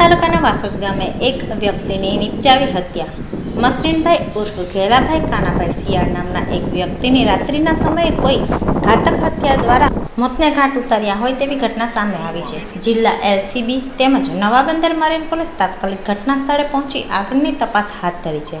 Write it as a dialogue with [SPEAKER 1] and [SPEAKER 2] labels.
[SPEAKER 1] તાલુકાના વાસોદ ગામે એક વ્યક્તિની નિપજાવી હત્યા. મસરીનભાઈ ઉર્ફ ઘેલાભાઈ કાનાભાઈ શિયાળ નામના એક વ્યક્તિની રાત્રિના સમયે કોઈ ઘાતક હત્યા દ્વારા મોતને ઘાટ ઉતાર્યા હોય તેવી ઘટના સામે આવી છે. જિલ્લા એલસીબી તેમજ નવા બંદર મરીન પોલીસ તાત્કાલિક ઘટના સ્થળે પહોંચી આગળની તપાસ હાથ ધરી છે.